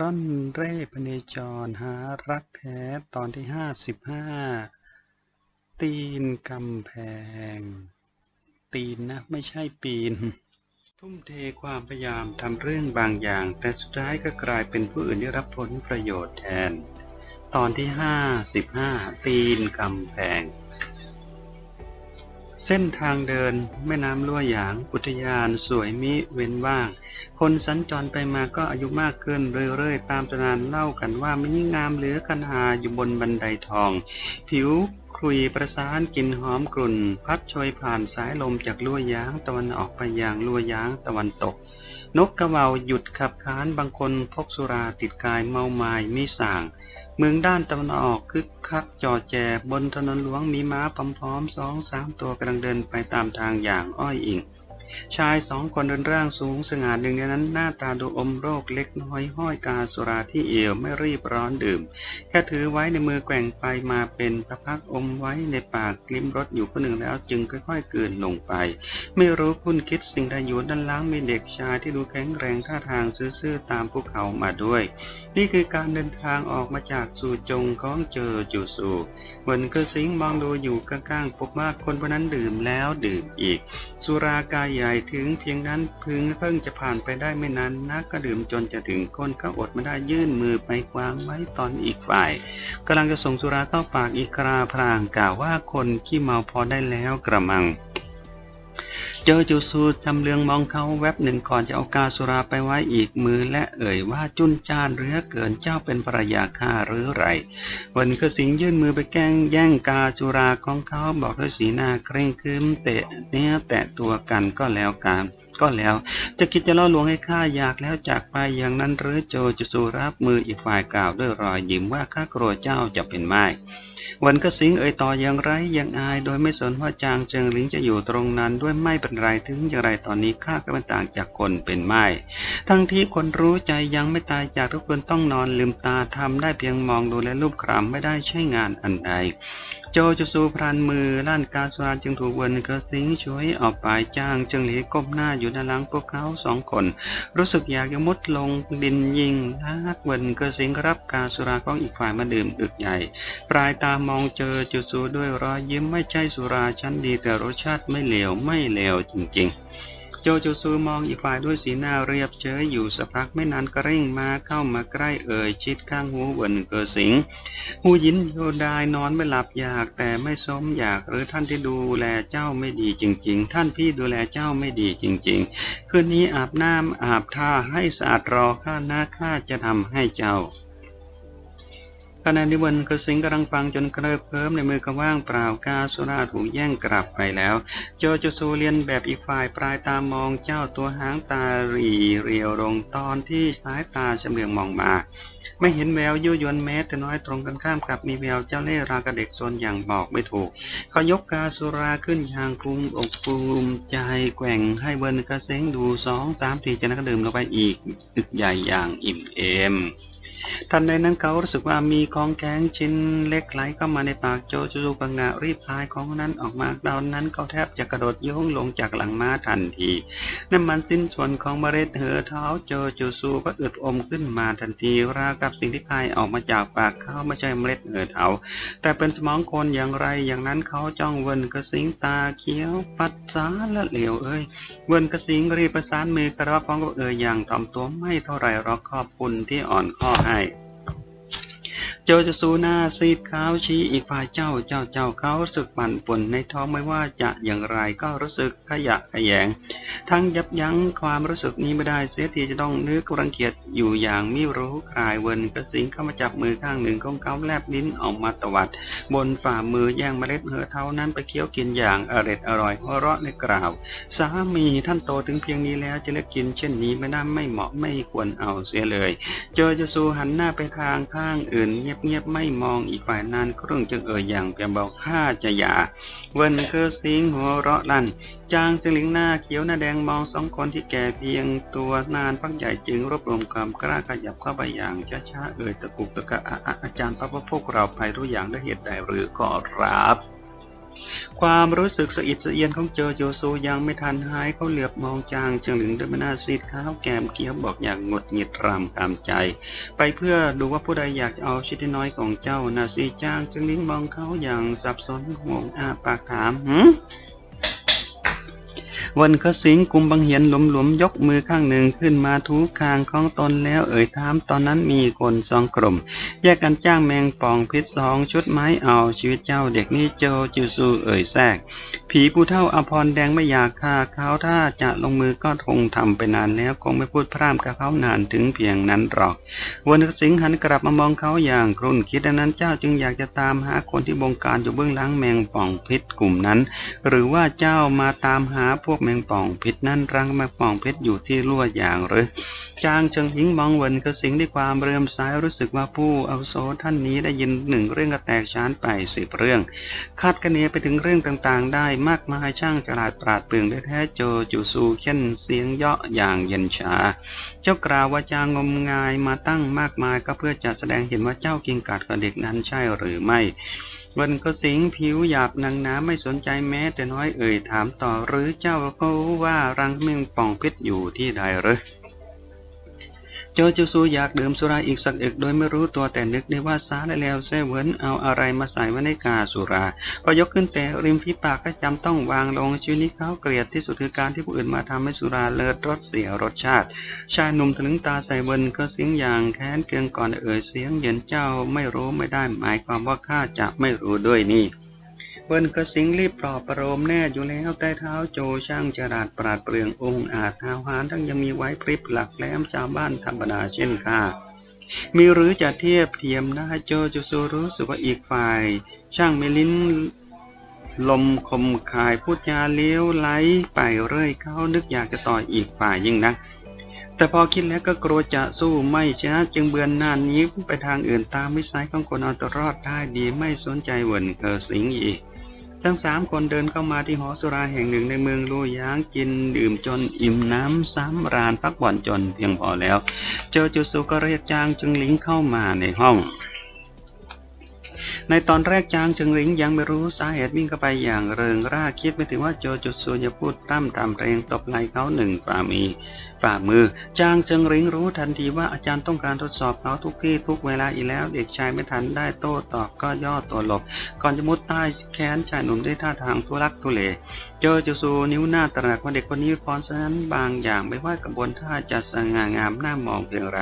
ร่อนเร่พเนจรหารักแท้ตอนที่ห้าสิบห้าตีนกำแพง ตีนนะไม่ใช่ปีน ทุ่มเทความพยายามทำเรื่องบางอย่าง แต่สุดท้ายก็กลายเป็นผู้อื่นได้รับผลประโยชน์แทน ตอนที่ห้าสิบห้าตีนกำแพง เส้นทางเดินแม่น้ำลั่วหยาง อุทยานสวยมิเว้นว่าง คนสัญจรไปมาก็อายุมากขึ้นเรื่อยๆ ตามตำนานเล่ากันว่ามีงามเหลือกันหาอยู่บนบันไดทอง ผิวคลุยประสานกลิ่นหอมกลุ่น พัดโชยผ่านสายลมจากลั่วยางตะวันออกไปยังลั่วยางตะวันตก นกกระเหว่าหยุดขับขานบางคนพกสุราติดกายเมาไมายไม่ส่าง เมืองด้านตะวันออกคึกคักจอแจบนถนนหลวงมีม้าพร้อมๆสองสามตัวกำลังเดินไปตามทางอย่างอ้อยอิง ชายสองคนเดินร่างสูงสง่าหนึ่งในนั้นหน้าตาดูอมโรคเล็กน้อยห้อยกาสุราที่เอวไม่รีบร้อนดื่ม แค่ถือไว้ในมือแกว่งไปมาเป็นพระพักอมไว้ในปากกลิ้มรสอยู่คนหนึ่งแล้วจึงค่อยๆเกินลงไป ไม่รู้คุณคิดสิ่งใดอยู่ด้านล่างมีเด็กชายที่ดูแข็งแรงท่าทางซื่อๆตามพวกเขามาด้วย นี่คือการเดินทางออกมาจากสู่จงของเจอจูสู่เหมือนกระสิงมองดูอยู่ข้างๆพบว่าคนคนนั้นดื่มแล้วดื่มอีก สุรากายใหญ่ถึงเพียงนั้นพึงเพิ่งจะผ่านไปได้ไม่นานนักก็ดื่มจนจะถึงก้นก็อดไม่ได้ยื่นมือไปควางไว้ตอนอีกฝ่ายกำลังจะส่งสุราเข้าปากอีกคราพรางกล่าวว่าคนขี้เมาพอได้แล้วกระมัง เจอจูซูจำเลืองมองเขาแวบหนึ่งก่อนจะเอากาสุราไปไว้อีกมือและเอ่ยว่าจุนจ้านเรือเกินเจ้าเป็นภรรยาข้าหรือไรวันก็สิงยื่นมือไปแกล้งแย่งกาจุราของเขาบอกด้วยสีหน้าเคร่งครึมเตะเนื้อแตะตัวกันก็แล้วกันก็แล้ว จะคิดจะล่อลวงให้ข้าอยากแล้วจากไปอย่างนั้นหรือโจจะสู่รับมืออีกฝ่ายกล่าวด้วยรอยยิ้มว่าข้ากลัวเจ้าจะเป็นไม้ วันก็สิงเอ่ยต่ออย่างไรอย่างอาย โดยไม่สนว่าจางเจิงหลิงจะอยู่ตรงนั้นด้วยไม่เป็นไรถึงอย่างไรตอนนี้ข้าก็มันต่างจากคนเป็นไม่ ทั้งที่คนรู้ใจยังไม่ตายจากทุกคนต้องนอนลืมตาทำได้เพียงมองดูและรูปครำไม่ได้ใช่งานอันใด โจจะสูพรานมือล้านกาสวาจึงถูกเวินกระสิงช่วยออกไปจ้างจึงหลีก้มหน้าอยู่ด้านหลังพวกเขาสองคน รู้สึกอยากจะมุดลงดินยิงลากเวินกระสิงรับกาสุราของอีกฝ่ายมาดื่มดึกใหญ่ ปลายตามองเจอจุสูด้วยรอยยิ้มไม่ใช่สุราชั้นดีแต่รสชาติไม่เลวไม่เลวจริง ๆ โจจูซูมองอีกฝ่ายด้วยสีหน้าเรียบเฉยอยู่สักพักไม่นานก็เร่งมาเข้ามาใกล้เอ่ยชิดข้างหูเวินเกอสิงหูยินโยดายนอนไม่หลับอยากแต่ไม่สมอยากหรือท่านที่ดูแลเจ้าไม่ดีจริง ๆ ท่านพี่ดูแลเจ้าไม่ดีจริง ๆ คืนนี้อาบน้ำอาบท่าให้สะอาดรอข้าหน้าข้าจะทำให้เจ้า ขณะที่วันกระสิงกำลังฟังจนเคลิบเคลิ้มในมือกระว่างเปล่ากาสุราถูกแย่งกลับไปแล้ว โจจูซูเรียนแบบอีกฝ่ายปลายตามองเจ้าตัวหางตาหรีเรียวลงตอนที่สายตาเฉลียงมองมาไม่เห็นแววยั่วยวนแม้แต่น้อยตรงกันข้ามกับมีแววเจ้าเล่ห์รากระเด็กโซนอย่างบอกไม่ถูก เขายกกาสุราขึ้นย่างภูมิอกภูมิใจแกว่งให้เบิร์นกระเซงดูสองสามทีจากนั้นก็ดื่มลงไปอีกอึกใหญ่อย่างอิ่มเอม ทันใดนั้นเขารู้สึกว่ามีของแกงชิ้นเล็กไหลเข้ามาในปากโจจูจูปังงะรีบพายของนั้นออกมาดาวนั้นเขาแทบจะกระโดดโยงลงจากหลังม้าทันทีน้ำมันสิ้นส่วนของเมล็ดเหอเท้าโจจูซูก็อึดอมขึ้นมาทันทีราวกับสิ่งที่พายออกมาจากปากเขาไม่ใช่เมล็ดเหอเท้าแต่เป็นสมองคนอย่างไรอย่างนั้นเขาจ้องเวินกระสิงตาเขียวปัดสาละเหลวเอ้ยเวินกระสิงรีบประสานมือกระรอกของกับเอ่ยอย่างถ่อมตัวไม่เท่าไรรอกขอบคุณที่อ่อนข้อให้ night. โจจะสูหน้าซีดขาวชี้อีกฝ่ายเจ้าเจ้าเจ้าเขารู้สึกปั่นป่วนในท้องไม่ว่าจะอย่างไรก็รู้สึกขยะขยง ทั้งยับยั้งความรู้สึกนี้ไม่ได้เสียทีจะต้องนึกรังเกียจอยู่อย่างไม่รู้คลายเวินกระสิงเข้ามาจับมือข้างหนึ่งของเขาแลบลิ้นออกมาตวัด บนฝ่ามือแย่งเมล็ดเหอเท้านั้นไปเคี้ยวกินอย่างอร็ดอร่อยหัวเราะในกล่าว สามีท่านโตถึงเพียงนี้แล้วจะเลือกกินเช่นนี้ไม่ได้ไม่เหมาะไม่ควรเอาเสียเลยโจจะสูหันหน้าไปทางข้างอื่นเงียบๆไม่มองอีกฝ่ายนานครึ่งจึงเอ่ยอย่างเพียงเบาข้าจะหย่าเวินเคือสิงหัวเราะลั่นจางจึงลิงหน้าเขียวหน้าแดงมองสองคนที่แก่เพียงตัวนานพักใหญ่จึงรวบรวมความกล้าขยับเข้าไปอย่างช้าๆเอ่ยตะกุกตะกะอาจารย์พระพวกเราภัยรู้อย่างด้วยเหตุใดหรือขอรับ ความรู้สึกสะอิดสะเอียนของโจโจซูยังไม่ทันหายเขาเหลือบมองจางจึงหลิงด้วยใบหน้าซีดขาวแกมเกี้ยวบอกอย่างงดหงิดรำคำใจ ไปเพื่อดูว่าผู้ใดอยากจะเอาชิ้นที่น้อยของเจ้านาซีจ้างจึงลิ้นมองเขาอย่างสับสนห่วงอาปากถามหืม วันขสิงกุมบังเหียนหลวมๆยกมือข้างหนึ่งขึ้นมาทูคางของตนแล้วเอ่ยถามตอนนั้นมีคนสองกลุ่ม แยกกันจ้างแมงป่องพิษสองชุดไม้เอาชีวิตเจ้าเด็กนี่โจจูซูเอ่ยแทรกผีผู้เท่าอภรแดงไม่อยากฆ่าเขาถ้าจะลงมือก็คงทำไปนานแล้วคงไม่พูดพร่ำกับเขานานถึงเพียงนั้นหรอกวันกสิงหันกลับมามองเขาอย่างครุ่นคิดดังนั้นเจ้าจึงอยากจะตามหาคนที่บงการอยู่เบื้องหลังแมงป่องพิษกลุ่มนั้น หรือว่าเจ้ามาตามหาพวกแมงป่องพิษนั่นรังแมงป่องพิษอยู่ที่ลั่วอย่างหรือ จางเชิงหิงมองเวินกระสิงด้วยความเรื่มสายรู้สึกว่าผู้อาโสท่านนี้ได้ยินหนึ่งเรื่องก็แตกฉานไปสิบเรื่อง คาดคะเนไปถึงเรื่องต่างๆ ได้มากมายช่างฉลาดปราดเปรื่องได้แท้โจจูซูเช่นเสียงเยาะอย่างเย็นชา เจ้ากล่าวว่าจางงมงายมาตั้งมากมายก็เพื่อจะแสดงเห็นว่าเจ้ากิงกัดกับเด็กนั้นใช่หรือไม่วันก็สิงผิวหยาบนางน้ำไม่สนใจแม้แต่น้อยเอ่ยถามต่อหรือเจ้าก็รู้ว่ารังแมงป่องพิษอยู่ที่ใดหรือ โจจูซูอยากดื่มสุราอีกสักเอกโดยไม่รู้ตัวแต่นึกได้ว่าซาได้แล้วเซเวินเอาอะไรมาใส่ไว้ในกาสุรา พอยกขึ้นแต่ริมฝีปากก็จำต้องวางลงชีวิตนี้เขาเกลียดที่สุดคือการที่ผู้อื่นมาทำให้สุราเลิศรสเสียรสชาติ ชายหนุ่มทะลึงตาใส่เวินก็เสียงอย่างแค้นเคืองก่อนเอ่ยเสียงเย็นเจ้าไม่รู้ไม่ได้หมายความว่าข้าจะไม่รู้ด้วยนี่ เบิ้นกระสิงรีบปลอบประโลมแน่อยู่แล้วใต้เท้าโจช่างจราดปราดเปลืององค์อาจท้าวหารทั้งยังมีไว้พริบหลักแหลมชาวบ้านธรรมดาเช่นข้ามีหรือจะเทียบเทียมได้โจจูซูรู้สึกว่าอีกฝ่าย ช่างมีลิ้นลมคมคายพูดจาเลี้ยวไหลไปเรื่อยเขานึกอยากจะต่อยอีกฝ่ายยิ่งนักแต่พอคิดแล้วก็กลัวจะสู้ไม่ชนะจึงเบือนหน้านี้ไปทางอื่นตามวิสัยของคนเอาตัวรอดได้ดีไม่สนใจเหวินเกอสิงอีก ทั้งสามคนเดินเข้ามาที่หอสุราแห่งหนึ่งในเมืองลู่ยางกินดื่มจนอิ่มน้ำซ้ำรานพักผ่อนจนเพียงพอแล้ว เจอจูซูก็เรียกจางจึงลิงเข้ามาในห้อง ในตอนแรกจางจึงหลิงยังไม่รู้สาเหตุวิ่งเข้าไปอย่างเริงร่าคิดไม่ถึงว่าโจจูซูจะพูดพร่ำตามเพลงตบไหลเขาหนึ่งฝ่ามีฝ่ามือ จางจึงหลิงรู้ทันทีว่าอาจารย์ต้องการทดสอบเขาทุกที่ทุกเวลาอีกแล้ว เด็กชายไม่ทันได้โต้ตอบก็ย่อตัวหลบ ก่อนจะมุดใต้แขนชายหนุ่มด้วยท่าทางทุลักทุเลเจจูซูนิ้วหน้าตระหนักว่าเด็กคนนี้พรสนั้นบางอย่างไม่ว่ากระบวนท่าจะสง่างามน่ามองเพียงไร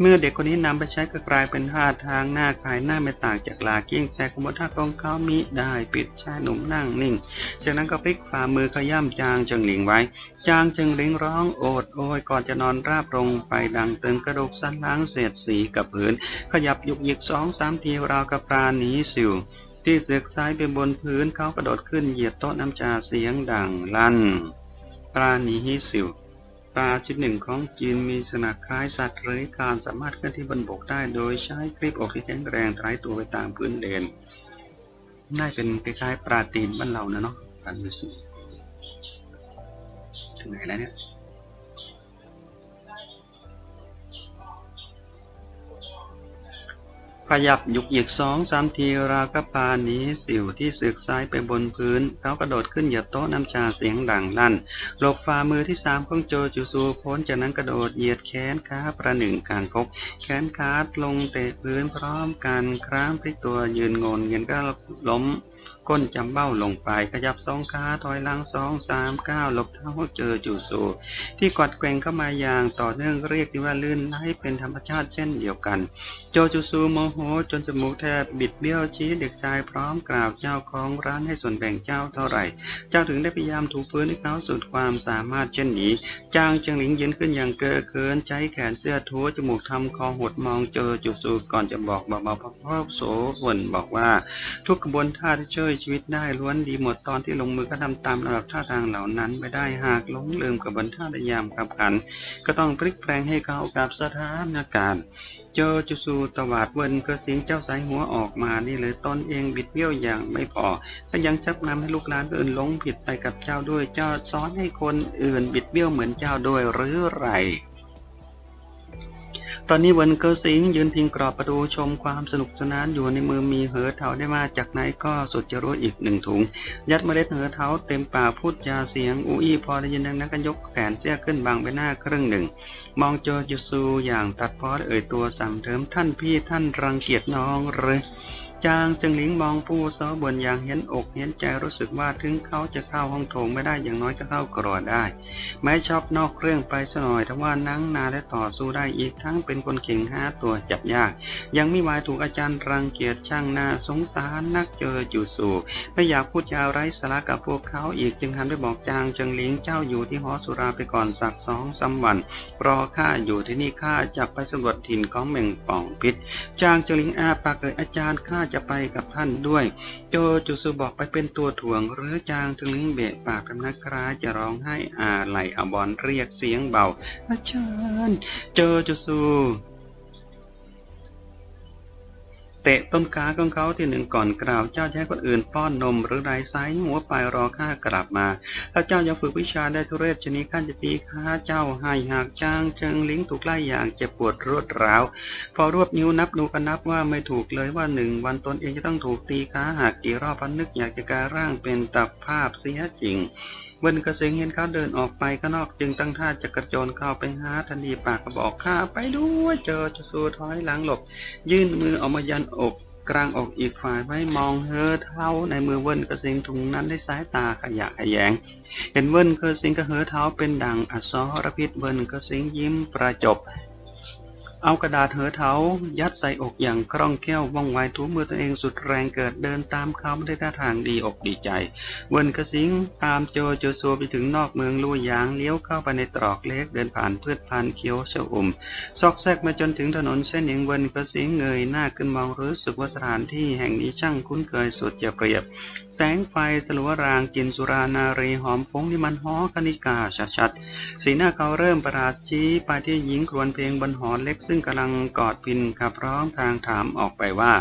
เมื่อเด็กคนนี้นำไปใช้ก็กลายเป็นท่าทางหน้าคลายหน้าไม่ต่างจากลากิงแต่กระบวนท่าของเขามิได้ปิดชายหนุ่มนั่งนิ่ง จากนั้นก็พลิกฝ่ามือขย้ำจางจึงหลิงไว้ จางจึงหลิงร้องโอดโอยก่อนจะนอนราบลงไปดังตึงกระดูกสันหล้างเศษสีกับพื้น ขยับยุกยิกสองสามทีราวกับปลาหนีสิว ที่เสือกซ้ายไปบนพื้นเขากระโดดขึ้นเหยียบโต๊ะน้ำชาเสียงดังลั่นปลาหนีฮิสิว ปลาชนิดหนึ่งของจีนมีสนักคล้ายสัตว์เลื้อยคลานสามารถเคลื่อนที่บนบกได้โดยใช้คลิปอกที่แข็งแรงไร้ตัวไปตามพื้นเดินน่าเป็นคล้ายๆปลาตีนบ้านเรานะเนาะปลาดูสิถึงไหนแล้วเนี่ย ขยับยุกหยิกสองสามทีราวกับปานีสิวที่สึกซ้ายไปบนพื้น เขากระโดดขึ้นเหยียบโต๊ะน้ำชาเสียงดังลั่นหลบฝ่ามือที่สามของโจจูซูพ้นจากนั้นกระโดดเหยียดแขนขาประหนึ่งการพกแขนขาลงเตะพื้นพร้อมกันครั้งพลิกตัวยืนงนเงินก็ล้ม ก้นจำเบ้าลงไป ขยับสองขาถอยหลังสองสามก้าวหลบเท้าเจอจูซูที่กวัดแกว่งเข้ามาอย่างต่อเนื่องเรียกได้ว่าลื่นไหลเป็นธรรมชาติเช่นเดียวกัน โจจูซูโมโห จนจมูกแทบบิดเบี้ยวชี้เด็กชายพร้อมกล่าวเจ้าของร้านให้ส่วนแบ่งเจ้าเท่าไหร่ เจ้าถึงได้พยายามถูพื้นให้เขาสุดความสามารถเช่นนี้ จางเจิงหลิงยืนขึ้นอย่างเก้อเขินใช้แขนเสื้อทัวจมูกทำคอหดมองเจอจูซูก่อนจะบอกเบาๆพ่อโสวนบอกว่า ทุกกระบวนท่าที่ช่วยชีวิตได้ล้วนดีหมดตอนที่ลงมือก็ทำตามระดับท่าทางเหล่านั้น ไม่ได้หากหลงลืมกระบวนท่าในยามขับขัน ก็ต้องพลิกแปลงให้เข้ากับสถานการณ์เจอจูซูตวาดเวินกระเสียงเจ้าสายหัวออกมานี่เลยตนเองบิดเบี้ยวอย่างไม่พอก็ยังชักนำให้ลูกหลานอื่นหลงผิดไปกับเจ้าด้วยเจ้าสอนให้คนอื่นบิดเบี้ยวเหมือนเจ้าด้วยหรือไร ตอนนี้เวินเกอร์ซิงยืนพิงกรอบประตูชมความสนุกสนานอยู่ในมือมีเหอเถาได้มาจากไหนก็สุดจะรู้อีกหนึ่งถุง ยัดเมล็ดเหอเถาเต็มปากพูดยาเสียงอูอี้พอได้ยินดังนั้นก็ยกแขนเสื้อขึ้นบางใบหน้าครึ่งหนึ่ง มองเจอจูซูอย่างตัดพ้อเอ่ยตัวสั่งเถิมท่านพี่ท่านรังเกียจน้องเลย จางจึงหลิงมองผู้ซ้อบนอย่างเห็นอกเห็นใจรู้สึกว่าถึงเขาจะเข้าห้องโถงไม่ได้อย่างน้อยก็เข้ากรอได้แม้ชอบนอกเรื่องไปสหน่อยแต่ว่านั่งนาและต่อสู้ได้อีกทั้งเป็นคนเก่งห้าตัวจับยาก ยังไม่หมายถูกอาจารย์รังเกียจช่างหน้าสงสารนักเจอจู่สู่ไม่อยากพูดยาวไร้สาระกับพวกเขาอีกจึงหันไปบอกจางจิงหลิงเจ้าอยู่ที่หอสุราไปก่อนสักสองสามวันรอข้าอยู่ที่นี่ข้าจะไปสำรวจถิ่นของเมงป่องพิษจางจิงหลิงอาปากเอ่ยอาจารย์ข้าจะไปกับท่านด้วย โจจูซูบอกไปเป็นตัวถ่วงหรือจางถึงลิงเบะปากทำนักคร้ายจะร้องไห้อาไหลอาบอนเรียกเสียงเบาอาจารย์โจจูซู เตะต้นขาของเขาที่หนึ่งก่อนกล่าวเจ้าจะให้คนอื่นป้อนนมหรือไรไซส์หัวไปรอข้ากลับมา ถ้าเจ้ายังฝึกวิชาได้ทุเรศชนิดขั้นจะตีข้าเจ้าให้หากจ้างเชิงลิงถูกไล่อย่างเจ็บปวดรวดร้าว พอรวบนิ้วนับดูก็นับว่าไม่ถูกเลยว่าหนึ่งวันตนเองจะต้องถูกตีขาหากกี่รอบพันนึกอยากจะการร่างเป็นตับภาพเสียจริง เวิ้นกระเสงเห็นเขาเดินออกไปข้างนอกจึงตั้งท่าจะกระโจนเข้าไปหาทันทีปากก็บอกข้าไปด้วยเจอจะสู้ถอยหลังหลบ ยื่นมือออกมายันอกกลางอกอีกฝ่ายไว้มองเฮอเท้าในมือเวิ้นกระเสงถุงนั้นได้สายตาขยะขยง เห็นเวิ้นกระเสงกระเฮอเท้าเป็นดังอัศรพิษเวิ้นกระเสงยิ้มประจบ เอากระดาษเหอเถายัดใส่อกอย่างคล่องแคล่วว่องไวถูมือตัวเองสุดแรงเกิดเดินตามเขาไม่ได้ท่าทางดีอกดีใจ เวินกระสิงตามโจโจโซไปถึงนอกเมืองลู่ยางเลี้ยวเข้าไปในตรอกเล็กเดินผ่านพืชพันธุ์เขียวชอุ่ม ซอกแซกมาจนถึงถนนเส้นหญิงเวินกระสิงเงยหน้าขึ้นมองรู้สึกว่าสถานที่แห่งนี้ช่างคุ้นเคยสุดจะเปรียบแสงไฟสลัวรางกินสุรานารีหอมฟงที่มันหอคณิกาชัดๆสีหน้าเขาเริ่มประหลาดชี้ไปที่หญิงครวญเพลงบนหอเล็กซึ่งกำลังกอดพินขับร้องทางถามออกไปว่า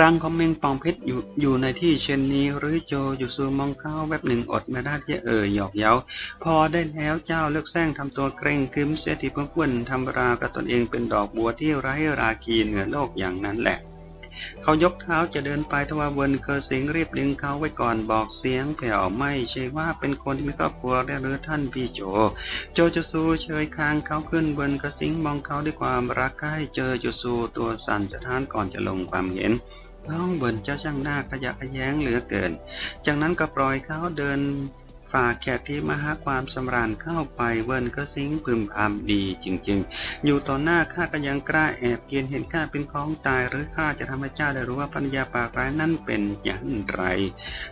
รังของเมงปองเพชรอยู่อยู่ในที่เช่นนี้หรือโจอยู่ซูมองเข้าแวบหนึ่งอดไม่ได้ที่เอ่ยหยอกเย้า พอได้แล้วเจ้าเลิกแซงทำตัวเกรงคืมเสียทีเพื่อนๆทำราวกับตนเองเป็นดอกบัวที่ไร้ราคีเหนือโลกอย่างนั้นแหละ เขายกเท้าจะเดินไปทว่าเวิร์นเคอร์สิงรีบดึงเขาไว้ก่อนบอกเสียงแผ่วไม่ใช่ว่าเป็นคนที่มีครอบครัวได้หรือท่านพี่โจ โจจูซูเชยคางเขาขึ้นเวิร์นเคอร์สิงมองเขาด้วยความรักใกล้เจอจูซูตัวสั่นจะท้านก่อนจะลงความเห็นน้องเบิร์นเจ้าช่างหน้าขยะแขยงเหลือเกิน จากนั้นก็ปล่อยเขาเดิน ฝ่าแขกที่มหาความสำราญเข้าไปเวิร์นก็ซิงพึมพำดีจริงๆ อยู่ต่อหน้าข้าก็ยังกล้าแอบเกียนเห็นข้าเป็นของตายหรือข้าจะทำให้เจ้าได้รู้ว่าปัญญาปากร้ายนั่นเป็นอย่างไร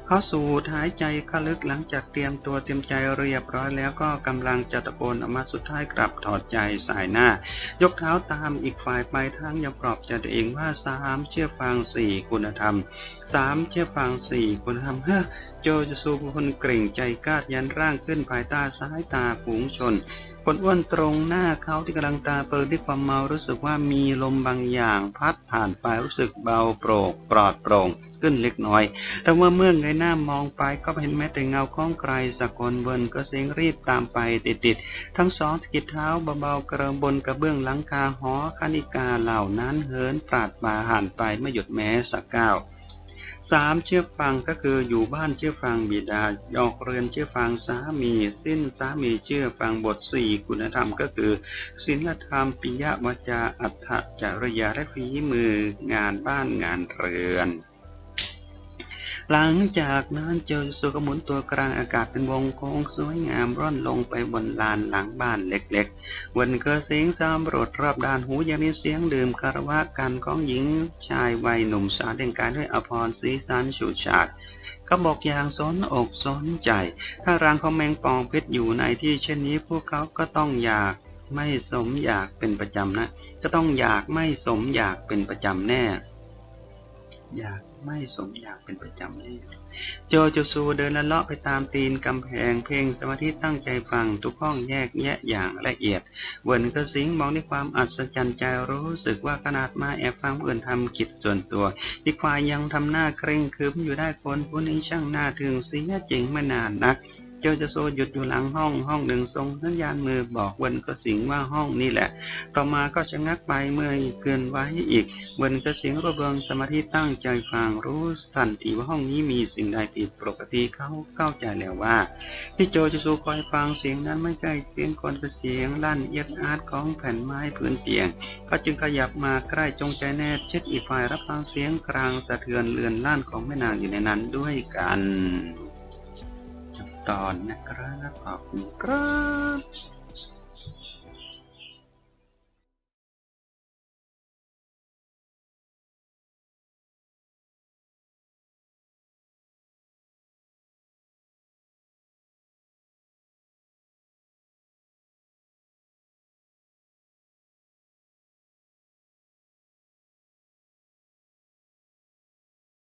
เขาสูดหายใจเข้าลึกหลังจากเตรียมตัวเตรียมใจเรียบร้อยแล้วก็กำลังจะตะโกนออกมาสุดท้ายกลับถอดใจสายหน้า ยกเท้าตามอีกฝ่ายไปทั้งยังปลอบใจตัวเองว่าสามเชื่อฟังสี่คุณธรรมสามเชื่อฟังสี่คุณธรรมเฮ้อ โจจะสูบคนเกรงใจกล้าดยันร่างขึ้นภายใต้สายตาฝูงชนคนอ้วนตรงหน้าเขาที่กำลังตาเปิดด้วยความเมารู้สึกว่ามีลมบางอย่างพัดผ่านไปรู้สึกเบาโปร่งปลอดโปร่งขึ้นเล็กน้อย แต่ว่าเมื่อเงหน้ามองไปก็ไม่เห็นแม้แต่เงาของใครสักคนเวินก็เสียงรีบตามไปติดๆ ทั้งสองตะกิดเท้าเบาๆกระบนกระเบื้องหลังคาหอคณิกาเหล่านั้นเหินปราดบาหันไปไม่หยุดแม้สักก้าว สามเชื่อฟังก็คืออยู่บ้านเชื่อฟังบิดาออกเรือนเชื่อฟังสามีสิ้นสามีเชื่อฟังบทสี่คุณธรรมก็คือศีลธรรมปิยวาจาอัตถจริยาและฝีมืองานบ้านงานเรือน หลังจากนั้นเจอสุกหมุนตัวกลางอากาศเป็นวงโค้งสวยงามร่อนลงไปบนลานหลังบ้านเล็กๆวันเกิดเสียงสำรวจรอบด้านหูยังมีเสียงดื่มคารวะกันของหญิงชายวัยหนุ่มสาวแต่งกายด้วยอภรณ์สีสันฉูดฉาดเขาบอกอย่างสนอกสนใจ ถ้ารังของแมงปองเพชรอยู่ในที่เช่นนี้พวกเขาก็ต้องอยากไม่สมอยากเป็นประจำนะ จะต้องอยากไม่สมอยากเป็นประจำแน่ อยาก ไม่สมอยากเป็นประจำแน่โจโจซูเดินละเลาะไปตามตีนกำแพง เพลงสมาธิตั้งใจฟังทุกห้องแยกแยะอย่างละเอียดเวิร์นก็สิงมองด้วยความอัศจรรย์ใจรู้สึกว่าขนาดมาแอบฟังเอื่นทำกิจส่วนตัวอีควายยังทำหน้าเคร่งครึมอยู่ได้คนผู้นี้ช่างหน้าถึงเสียจริงไม่นานนัก เจอจะโซหยุดอยู่หลังห้องห้องหนึ่งทรงสัญญาณมือบอกเวินก็สิงว่าห้องนี่แหละ ต่อมาก็ชะงักไปเมื่อเกินไว้อีกเวินก็สิงรวบรวมสมาธิตั้งใจฟังรู้ทันทีว่าห้องนี้มีสิ่งใดผิดปกติเขาเข้าใจแล้วว่าที่โจจะสูคอยฟังเสียงนั้นไม่ใช่เสียงคนเป็นเสียงลั่นเอียดอาร์ตของแผ่นไม้พื้นเตียงก็จึงขยับมาใกล้จงใจแนบชิดอีกฝ่ายรับฟังเสียงกลางสะเทือนเรือนลั่นของแม่นางอยู่ในนั้นด้วยกัน ตอนนะครับ ขอบคุณครับ